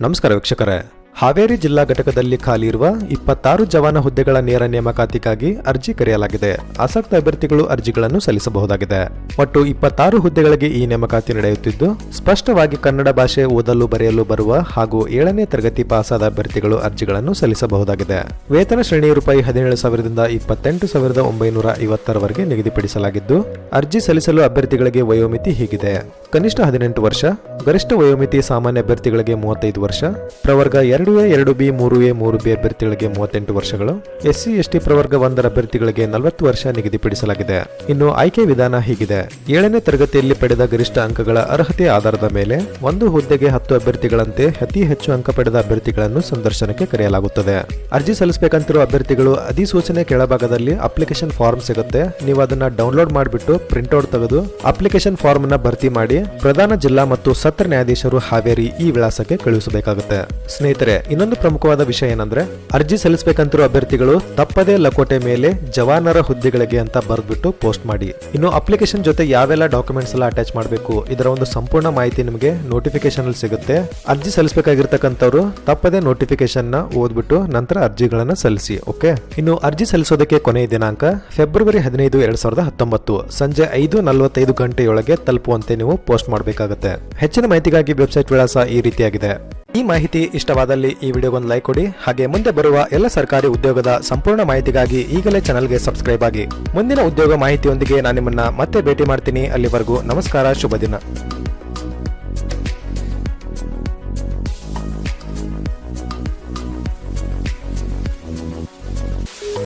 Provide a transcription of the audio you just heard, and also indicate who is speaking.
Speaker 1: ನಮಸ್ಕಾರ ವೀಕ್ಷಕರೇ. ಹಾವೇರಿ ಜಿಲ್ಲಾ ಘಟಕದಲ್ಲಿ ಖಾಲಿ ಇರುವ ಇಪ್ಪತ್ತಾರು ಜವಾನ ಹುದ್ದೆಗಳ ನೇರ ನೇಮಕಾತಿಗಾಗಿ ಅರ್ಜಿ ಕರೆಯಲಾಗಿದೆ. ಆಸಕ್ತ ಅಭ್ಯರ್ಥಿಗಳು ಅರ್ಜಿಗಳನ್ನು ಸಲ್ಲಿಸಬಹುದಾಗಿದೆ. ಒಟ್ಟು ಇಪ್ಪತ್ತಾರು ಹುದ್ದೆಗಳಿಗೆ ಈ ನೇಮಕಾತಿ ನಡೆಯುತ್ತಿದ್ದು, ಸ್ಪಷ್ಟವಾಗಿ ಕನ್ನಡ ಭಾಷೆ ಓದಲು ಬರೆಯಲು ಬರುವ ಹಾಗೂ ಏಳನೇ ತರಗತಿ ಪಾಸಾದ ಅಭ್ಯರ್ಥಿಗಳು ಅರ್ಜಿಗಳನ್ನು ಸಲ್ಲಿಸಬಹುದಾಗಿದೆ. ವೇತನ ಶ್ರೇಣಿ ರೂಪಾಯಿ ಹದಿನೇಳು ಸಾವಿರದಿಂದ ಇಪ್ಪತ್ತೆಂಟು ಸಾವಿರದ ಒಂಬೈನೂರ ಐವತ್ತರವರೆಗೆ ನಿಗದಿಪಡಿಸಲಾಗಿದ್ದು, ಅರ್ಜಿ ಸಲ್ಲಿಸಲು ಅಭ್ಯರ್ಥಿಗಳಿಗೆ ವಯೋಮಿತಿ ಹೀಗಿದೆ. ಕನಿಷ್ಠ ಹದಿನೆಂಟು ವರ್ಷ, ಗರಿಷ್ಠ ವಯೋಮಿತಿ ಸಾಮಾನ್ಯ ಅಭ್ಯರ್ಥಿಗಳಿಗೆ ಮೂವತ್ತೈದು ವರ್ಷ, ಪ್ರವರ್ಗ ಎರಡು ಎ ಎರಡು ಬಿ ಮೂರು ಎ ಮೂರು ಬಿ ಅಭ್ಯರ್ಥಿಗಳಿಗೆ ಮೂವತ್ತೆಂಟು ವರ್ಷಗಳು. ಎಸ್ಸಿ, ಎಸ್ಟಿ ಪ್ರವರ್ಗ ಒಂದರ ಅಭ್ಯರ್ಥಿಗಳಿಗೆ ನಲವತ್ತು ವರ್ಷ ನಿಗದಿಪಡಿಸಲಾಗಿದೆ ಇನ್ನು ಆಯ್ಕೆ ವಿಧಾನ ಹೀಗಿದೆ. ಏಳನೇ ತರಗತಿಯಲ್ಲಿ ಪಡೆದ ಗರಿಷ್ಠ ಅಂಕಗಳ ಅರ್ಹತೆ ಆಧಾರದ ಮೇಲೆ ಒಂದು ಹುದ್ದೆಗೆ ಹತ್ತು ಅಭ್ಯರ್ಥಿಗಳಂತೆ ಅತಿ ಹೆಚ್ಚು ಅಂಕ ಪಡೆದ ಅಭ್ಯರ್ಥಿಗಳನ್ನು ಸಂದರ್ಶನಕ್ಕೆ ಕರೆಯಲಾಗುತ್ತದೆ. ಅರ್ಜಿ ಸಲ್ಲಿಸಬೇಕಂತಿರುವ ಅಭ್ಯರ್ಥಿಗಳು ಅಧಿಸೂಚನೆ ಕೆಳಭಾಗದಲ್ಲಿ ಅಪ್ಲಿಕೇಶನ್ ಫಾರ್ಮ್ ಸಿಗುತ್ತೆ. ನೀವು ಅದನ್ನ ಡೌನ್ಲೋಡ್ ಮಾಡಿಬಿಟ್ಟು ಪ್ರಿಂಟ್ಔಟ್ ತೆಗೆದು ಅಪ್ಲಿಕೇಶನ್ ಫಾರ್ಮ್ ಅನ್ನ ಭರ್ತಿ ಮಾಡಿ ಪ್ರಧಾನ ಜಿಲ್ಲಾ ಮತ್ತು ಸತ್ರ ನ್ಯಾಯಾಧೀಶರು ಹಾವೇರಿ ಈ ವಿಳಾಸಕ್ಕೆ ಕಳುಹಿಸಬೇಕಾಗುತ್ತೆ. ಸ್ನೇಹಿತರೆ ಇನ್ನೊಂದು ಪ್ರಮುಖವಾದ ವಿಷಯ ಏನಂದ್ರೆ, ಅರ್ಜಿ ಸಲ್ಲಿಸಬೇಕಂತಿರುವ ಅಭ್ಯರ್ಥಿಗಳು ತಪ್ಪದೇ ಲಕೋಟೆ ಮೇಲೆ ಜವಾನರ ಹುದ್ದೆಗಳಿಗೆ ಅಂತ ಬರೆದ್ಬಿಟ್ಟು ಪೋಸ್ಟ್ ಮಾಡಿ. ಇನ್ನು ಅಪ್ಲಿಕೇಶನ್ ಜೊತೆ ಯಾವೆಲ್ಲ ಡಾಕ್ಯುಮೆಂಟ್ಸ್ ಎಲ್ಲ ಅಟ್ಯಾಚ್ ಮಾಡಬೇಕು, ಇದರ ಒಂದು ಸಂಪೂರ್ಣ ಮಾಹಿತಿ ನಿಮಗೆ ನೋಟಿಫಿಕೇಶನ್ ಅಲ್ಲಿ ಸಿಗುತ್ತೆ. ಅರ್ಜಿ ಸಲ್ಲಿಸಬೇಕಾಗಿರ್ತಕ್ಕಂಥವ್ರು ತಪ್ಪದೇ ನೋಟಿಫಿಕೇಶನ್ನ ಓದ್ಬಿಟ್ಟು ನಂತರ ಅರ್ಜಿಗಳನ್ನ ಸಲ್ಲಿಸಿ, ಓಕೆ? ಇನ್ನು ಅರ್ಜಿ ಸಲ್ಲಿಸೋದಕ್ಕೆ ಕೊನೆಯ ದಿನಾಂಕ, ಫೆಬ್ರವರಿ ಹದಿನೈದು, ಎರಡ್ ಸಾವಿರದ ಹತ್ತೊಂಬತ್ತು. ಸಂಜೆ ಐದು ನಲವತ್ತೈದು ಗಂಟೆಯೊಳಗೆ ತಲುಪುವಂತೆ ನೀವು ಪೋಸ್ಟ್ ಮಾಡಬೇಕಾಗುತ್ತೆ. ಹೆಚ್ಚಿನ ಮಾಹಿತಿಗಾಗಿ ವೆಬ್ಸೈಟ್ ವಿಳಾಸ ಈ ರೀತಿಯಾಗಿದೆ. ಈ ಮಾಹಿತಿ ಇಷ್ಟವಾದಲ್ಲಿ ಈ ವಿಡಿಯೋಗೊಂದು ಲೈಕ್ ಕೊಡಿ ಹಾಗೆ ಮುಂದೆ ಬರುವ ಎಲ್ಲ ಸರ್ಕಾರಿ ಉದ್ಯೋಗದ ಸಂಪೂರ್ಣ ಮಾಹಿತಿಗಾಗಿ ಈಗಲೇ ಚಾನಲ್ಗೆ ಸಬ್ಸ್ಕ್ರೈಬ್ ಆಗಿ. ಮುಂದಿನ ಉದ್ಯೋಗ ಮಾಹಿತಿಯೊಂದಿಗೆ ನಾನು ನಿಮ್ಮನ್ನ ಮತ್ತೆ ಭೇಟಿ ಮಾಡ್ತೀನಿ. ಅಲ್ಲಿವರೆಗೂ ನಮಸ್ಕಾರ, ಶುಭ ದಿನ.